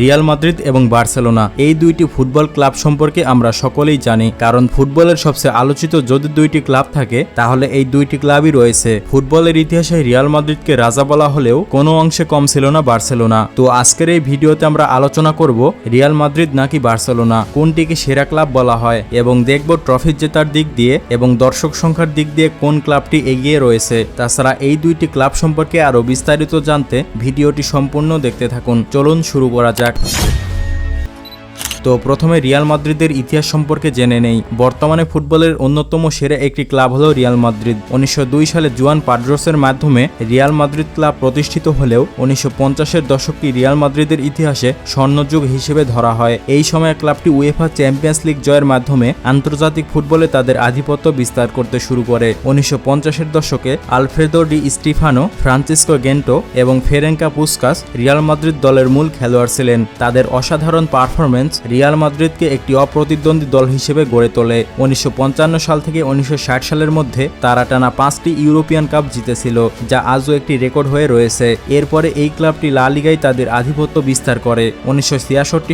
Real Madrid এবং Barcelona. এই দুইটি ফুটবল ক্লাব সম্পর্কে আমরা সকলেই জানি। কারণ ফুটবলের সবচেয়ে আলোচিত যদি দুইটি ক্লাব থাকে, তাহলে এই দুইটি ক্লাবই রয়েছে। ফুটবলের ইতিহাসে রিয়াল মাদ্রিদকে রাজা বলা হলেও কোনো অংশে কম ছিল না বার্সেলোনা। তো আজকের এই ভিডিওতে আমরা আলোচনা করব, রিয়াল মাদ্রিদ নাকি বার্সেলোনা? কোনটিকে সেরা ক্লাব বলা হয়? এবং দেখব ট্রফি জেতার দিক দিয়ে এবং দর্শক সংখ্যার দিক দিয়ে কোন ক্লাবটি এগিয়ে রয়েছে। তাছাড়া এই দুইটি ক্লাব সম্পর্কে আরও বিস্তারিত জানতে ভিডিওটি সম্পূর্ণ দেখতে থাকুন। চলুন শুরু করা যাক। back. তো প্রথমে রিয়াল মাদ্রিদের ইতিহাস সম্পর্কে জেনে নেই। বর্তমানে ফুটবলের অন্যতম সেরা একটি ক্লাব হলো রিয়াল মাদ্রিদ। উনিশশো দুই সালে জুয়ান পাড্রোসের মাধ্যমে রিয়াল মাদ্রিদ ক্লাব প্রতিষ্ঠিত হলেও উনিশশো পঞ্চাশের দশকটি রিয়াল মাদ্রিদের ইতিহাসে স্বর্ণযুগ হিসেবে ধরা হয়। এই সময় ক্লাবটি উয়েফা চ্যাম্পিয়ন্স লিগ জয়ের মাধ্যমে আন্তর্জাতিক ফুটবলে তাদের আধিপত্য বিস্তার করতে শুরু করে। উনিশশো পঞ্চাশের দশকে Alfredo Di Stefano, Francisco Gento এবং ফেরেঙ্কা পুস্কাস রিয়াল মাদ্রিদ দলের মূল খেলোয়াড় ছিলেন। তাদের অসাধারণ পারফরমেন্স রিয়াল মাদ্রিদকে একটি অপ্রতিদ্বন্দ্বী দল হিসেবে গড়ে তোলে। উনিশশো পঞ্চান্ন সাল থেকে উনিশশো ষাট সালের মধ্যে তারা টানা পাঁচটি ইউরোপিয়ান কাপ জিতেছিল, যা আজও একটি রেকর্ড হয়ে রয়েছে। এরপরে এই ক্লাবটি লা লিগায় তাদের আধিপত্য বিস্তার করে। উনিশশো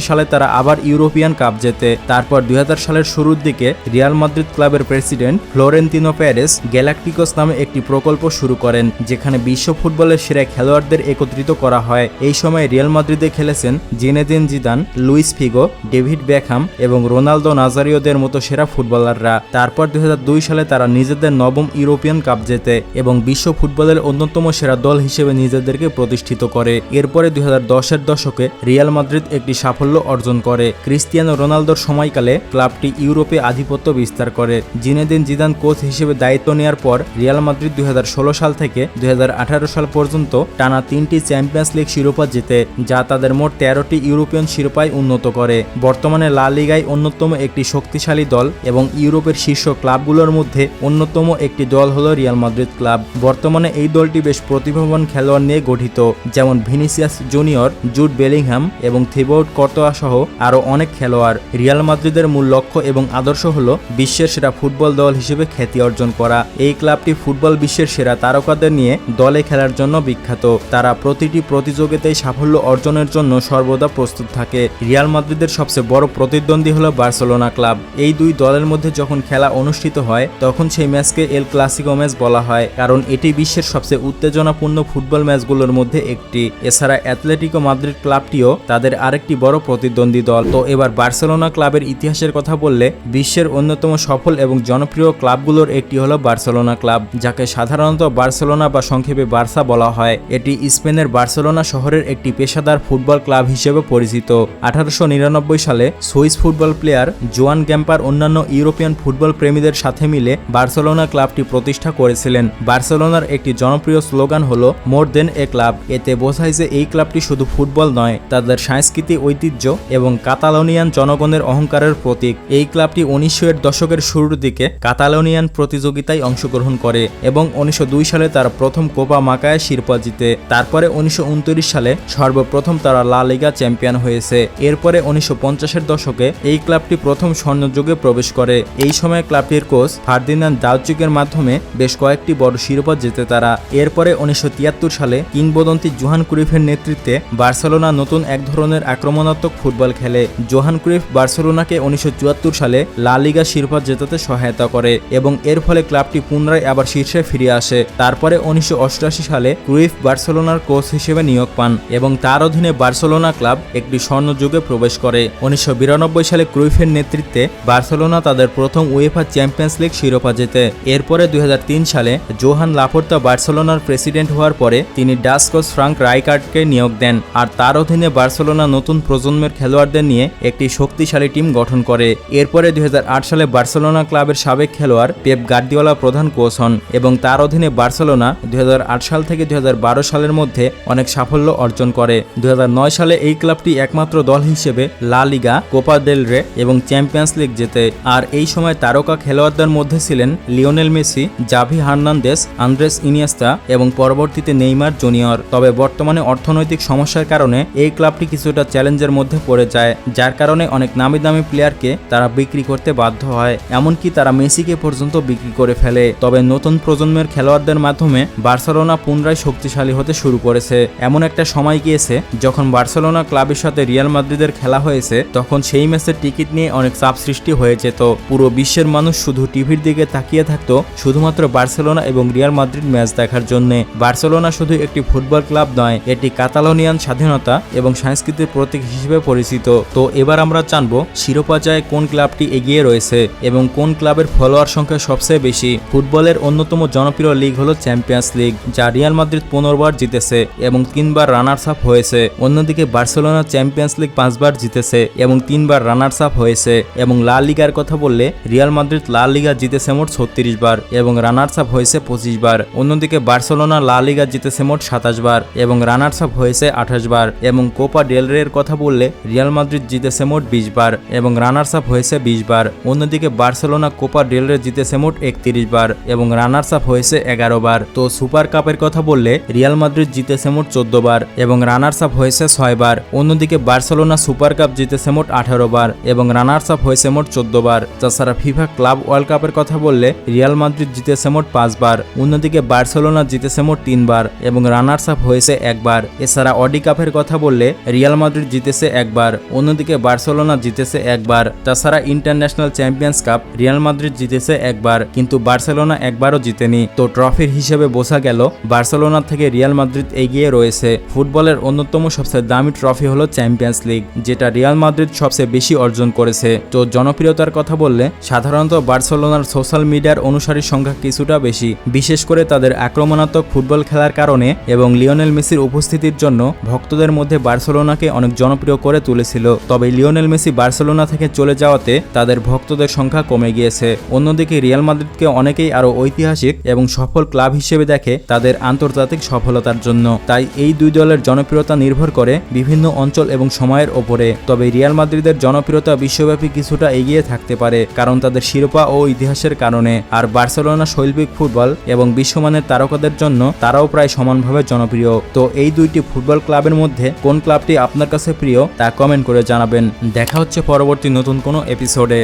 সালে তারা আবার ইউরোপিয়ান কাপ জেতে। তারপর দুই হাজার সালের শুরুর দিকে রিয়াল মাদ্রিদ ক্লাবের প্রেসিডেন্ট ফ্লোরেন্তিনো প্যারেস গ্যালাকটিকস নামে একটি প্রকল্প শুরু করেন, যেখানে বিশ্ব ফুটবলের সেরা খেলোয়াড়দের একত্রিত করা হয়। এই সময় রিয়াল মাদ্রিদে খেলেছেন Zinedine Zidane, Luis Figo David Beckham এবং রোনালদো নাজারিওদের মতো সেরা ফুটবলাররা। তারপর দুই হাজার দুই সালে তারা নিজেদের নবম ইউরোপিয়ান কাপ জেতে এবং বিশ্ব ফুটবলের অন্যতম সেরা দল হিসেবে নিজেদেরকে প্রতিষ্ঠিত করে। এরপরে দুই হাজার দশের দশকে রিয়াল মাদ্রিদ একটি সাফল্য অর্জন করে। ক্রিস্টিয়ানো রোনালদোর সময়কালে ক্লাবটি ইউরোপে আধিপত্য বিস্তার করে। জিনেদিন জিদান কোচ হিসেবে দায়িত্ব নেওয়ার পর রিয়াল মাদ্রিদ দুই হাজার ষোলো সাল থেকে দুই হাজার আঠারো সাল পর্যন্ত টানা তিনটি চ্যাম্পিয়ন্স লিগ শিরোপা জিতে, যা তাদের মোট তেরোটি ইউরোপিয়ান শিরোপায় উন্নত করে। বর্তমানে লা লিগায় অন্যতম একটি শক্তিশালী দল এবং ইউরোপের শীর্ষ ক্লাবগুলোর মধ্যে অন্যতম একটি দল হল রিয়াল মাদ্রিদ ক্লাব। বর্তমানে এই দলটি বেশ প্রতিভাবান খেলোয়াড় নিয়ে গঠিত, যেমন ভিনিসিয়াস জুনিয়র জুট বেলিংহাম এবং থিবোর্ড কর্তোয়া সহ আরও অনেক খেলোয়াড়। রিয়াল মাদ্রিদের মূল লক্ষ্য এবং আদর্শ হল বিশ্বের সেরা ফুটবল দল হিসেবে খ্যাতি অর্জন করা। এই ক্লাবটি ফুটবল বিশ্বের সেরা তারকাদের নিয়ে দলে খেলার জন্য বিখ্যাত। তারা প্রতিটি প্রতিযোগিতায় সাফল্য অর্জনের জন্য সর্বদা প্রস্তুত থাকে। রিয়াল মাদ্রিদের সবচেয়ে বড় প্রতিদ্বন্দ্বী হলো বার্সেলোনা ক্লাব। এই দুই দলের মধ্যে যখন খেলা অনুষ্ঠিত হয়, তখন সেই ম্যাচকে এল ক্লাসিকো ম্যাচ বলা হয়, কারণ এটি বিশ্বের সবচেয়ে উত্তেজনাপূর্ণ ফুটবল ম্যাচগুলোর মধ্যে একটি। এছাড়া অ্যাথলেটিকো মাদ্রিদ ক্লাবটিও তাদের আরেকটি বড় প্রতিদ্বন্দ্বী দল। তো এবার বার্সেলোনা ক্লাবের ইতিহাসের কথা বললে, বিশ্বের অন্যতম সফল এবং জনপ্রিয় ক্লাবগুলোর একটি হলো বার্সেলোনা ক্লাব, যাকে সাধারণত বার্সেলোনা বা সংক্ষেপে বার্সা বলা হয়। এটি স্পেনের বার্সেলোনা শহরের একটি পেশাদার ফুটবল ক্লাব হিসেবে পরিচিত। আঠারোশো নিরানব্বই সালে সুইস ফুটবল প্লেয়ার জোয়ান গ্যাম্পার অন্যান্য ইউরোপিয়ান ফুটবল প্রেমীদের সাথে মিলে বার্সেলোনা ক্লাবটি প্রতিষ্ঠা করেছিলেন। বার্সেলোনার একটি জনপ্রিয় স্লোগান হল, মোর দেন এ ক্লাব। এতে বোঝায় যে এই ক্লাবটি শুধু ফুটবল নয়, তাদের সংস্কৃতি ঐতিহ্য এবং কাতালোনিয়ান জনগণের অহংকারের প্রতীক। এই ক্লাবটি উনিশশো এর দশকের শুরুর দিকে কাতালোনিয়ান প্রতিযোগিতায় অংশগ্রহণ করে এবং উনিশশো দুই সালে তারা প্রথম কোপা মাকায় শিরোপা জিতে। তারপরে উনিশশো উনত্রিশ সালে সর্বপ্রথম তারা লা লিগা চ্যাম্পিয়ন হয়েছে। এরপরে উনিশশো পঞ্চাশের দশকে এই ক্লাবটি প্রথম স্বর্ণযুগে প্রবেশ করে। এই সময় ক্লাবটির কোচ ফার্দিনান্দ দাউচুকের মাধ্যমে বেশ কয়েকটি বড় শিরোপা জেতে তারা। এরপরে উনিশশো তিয়াত্তর সালে কিংবদন্তি জোহান ক্রুইফের নেতৃত্বে বার্সেলোনা নতুন এক ধরনের আক্রমণাত্মক ফুটবল খেলে। জোহান ক্রুইফ বার্সেলোনাকে উনিশশো চুয়াত্তর সালে লা লিগা শিরোপা জেতাতে সহায়তা করে এবং এর ফলে ক্লাবটি পুনরায় আবার শীর্ষে ফিরে আসে। তারপরে উনিশশো অষ্টআশি সালে ক্রুইফ বার্সেলোনার কোচ হিসেবে নিয়োগ পান এবং তার অধীনে বার্সেলোনা ক্লাব একটি স্বর্ণযুগে প্রবেশ করে। উনিশশো বিরানব্বই সালে ক্রুইফের নেতৃত্বে বার্সেলোনা তাদের প্রথম উয়েফা চ্যাম্পিয়ন্স লিগ শিরোপা জেতে। এরপরে দু হাজার তিন সালে জোহান লাপোর্তা বার্সেলোনার প্রেসিডেন্ট হওয়ার পরে তিনি ডাস কোচ ফ্রাঙ্ক রাইকার্ডকে নিয়োগ দেন আর তার অধীনে বার্সেলোনা নতুন প্রজন্মের খেলোয়াড়দের নিয়ে একটি শক্তিশালী টিম গঠন করে। এরপরে দুই হাজার আট সালে বার্সেলোনা ক্লাবের সাবেক খেলোয়াড় পেপ গার্দিওলা প্রধান কোচ হন এবং তার অধীনে বার্সেলোনা দু হাজার আট সাল থেকে দু হাজার বারো সালের মধ্যে অনেক সাফল্য অর্জন করে। দু হাজার নয় সালে এই ক্লাবটি একমাত্র দল হিসেবে লা লিগা কোপা দেল রে এবং চ্যাম্পিয়ন্স লিগ জেতে। আর এই সময় তারকা খেলোয়াড়দের মধ্যে ছিলেন Lionel Messi, Xavi Hernandez Andres Iniesta এবং পরবর্তীতে নেইমার জুনিয়র। তবে বর্তমানে অর্থনৈতিক সমস্যার কারণে এই ক্লাবটি কিছুটা চ্যালেঞ্জের মধ্যে পড়ে যায়, যার কারণে অনেক নামি দামি প্লেয়ারকে তারা বিক্রি করতে বাধ্য হয়। এমনকি তারা মেসিকে পর্যন্ত বিক্রি করে ফেলে। তবে নতুন প্রজন্মের খেলোয়াড়দের মাধ্যমে বার্সেলোনা পুনরায় শক্তিশালী হতে শুরু করেছে। এমন একটা সময় গিয়েছে যখন বার্সেলোনা ক্লাবের সাথে রিয়াল মাদ্রিদের খেলা হয়েছে। তখন সেই ম্যাচের টিকিট নিয়ে অনেক চাপ সৃষ্টি হয়ে যেত। পুরো বিশ্বের মানুষ শুধু টিভির দিকে তাকিয়ে থাকতো, শুধুমাত্র বার্সেলোনা এবং রিয়াল মাদ্রিদ ম্যাচ দেখার জন্য। বার্সেলোনা শুধু একটি ফুটবল ক্লাব নয়, এটি কাতালোনিয়ান স্বাধীনতা এবং সংস্কৃতির প্রতীক হিসেবে পরিচিত। তো এবার আমরা জানব, শিরোপা জয়ে কোন ক্লাবটি এগিয়ে রয়েছে এবং কোন ক্লাবের ফলোয়ার সংখ্যা সবচেয়ে বেশি? ফুটবলের অন্যতম জনপ্রিয় লিগ হলো চ্যাম্পিয়ন্স লিগ, যা রিয়াল মাদ্রিদ পনেরোবার জিতেছে এবং তিনবার রানার্স আপ হয়েছে। অন্যদিকে বার্সেলোনা চ্যাম্পিয়ন্স লিগ পাঁচবার জিতেছে। এবং তিনবার রানার্স আপ হয়েছে এবং লা লিগার কথা বললে রিয়াল মাদ্রিদ লা লিগা জিতেছে মোট ছত্রিশ বার এবং রানার্স আপ হয়েছে পঁচিশ বার। অন্যদিকে বার্সেলোনা লা লিগা জিতেছে মোট সাতাশ বার এবং রানার্স আপ হয়েছে আঠাশ বার এবং কোপা ডেল রের কথা বললে রিয়াল মাদ্রিদ জিতেছে মোট বিশ বার এবং রানার্স আপ হয়েছে বিশ বার। অন্যদিকে বার্সেলোনা কোপা ডেলরে জিতেছে মোট একত্রিশ বার এবং রানার্স আপ হয়েছে এগারো বার। তো সুপার কাপের কথা বললে রিয়াল মাদ্রিদ জিতেছে মোট চোদ্দ বার এবং রানার্স আপ হয়েছে ছয় বার। অন্যদিকে বার্সেলোনা সুপার কাপ জিতেছে মোট আঠারো বার এবং রানার্স আপ হয়েছে মোট চোদ্দ বার। তাছাড়া ফিফা ক্লাব ওয়ার্ল্ড কাপের কথা বললে, রিয়াল মাদ্রিদ জিতেছে মোট পাঁচবার অন্যদিকে বার্সেলোনা জিতেছে মোট তিনবার এবং রানার্স আপ হয়েছে একবার এছাড়া অডি কাপের কথা বললে, রিয়াল মাদ্রিদ জিতেছে একবার অন্যদিকে বার্সেলোনা জিতেছে একবার তাছাড়া International Champions Cup, Real Madrid জিতেছে একবার কিন্তু বার্সেলোনা একবারও জিতেনি। তো ট্রফির হিসেবে বোঝা গেল, বার্সেলোনা থেকে রিয়াল মাদ্রিদ এগিয়ে রয়েছে। ফুটবলের অন্যতম সবচেয়ে দামি ট্রফি হলো চ্যাম্পিয়ন্স লিগ, যেটা রিয়াল মাদ্রিদ সবচেয়ে বেশি অর্জন করেছে। তো জনপ্রিয়তার কথা বললে, সাধারণত বার্সেলোনার সোশ্যাল মিডিয়ার অনুসারীর সংখ্যা কিছুটা বেশি। বিশেষ করে তাদের আক্রমণাত্মক ফুটবল খেলার কারণে এবং লিওনেল মেসির উপস্থিতির জন্য ভক্তদের মধ্যে বার্সেলোনাকে অনেক জনপ্রিয় করে তুলেছিল। তবে লিওনেল মেসি বার্সেলোনা থেকে চলে যাওয়াতে তাদের ভক্তদের সংখ্যা কমে গিয়েছে। অন্যদিকে রিয়াল মাদ্রিদকে অনেকেই আরও ঐতিহাসিক এবং সফল ক্লাব হিসেবে দেখে তাদের আন্তর্জাতিক সফলতার জন্য। তাই এই দুই দলের জনপ্রিয়তা নির্ভর করে বিভিন্ন অঞ্চল এবং সময়ের ওপরে। তবে রিয়াল মাদ্রিদের জনপ্রিয়তা বিশ্বব্যাপী কিছুটা এগিয়ে থাকতে পারে, কারণ তাদের শিরোপা ও ইতিহাসের কারণে। আর বার্সেলোনা শৈল্পিক ফুটবল এবং বিশ্বমানের তারকাদের জন্য তারাও প্রায় সমানভাবে জনপ্রিয়। তো এই দুইটি ফুটবল ক্লাবের মধ্যে কোন ক্লাবটি আপনার কাছে প্রিয় তা কমেন্ট করে জানাবেন। দেখা হচ্ছে পরবর্তী নতুন কোনো এপিসোডে।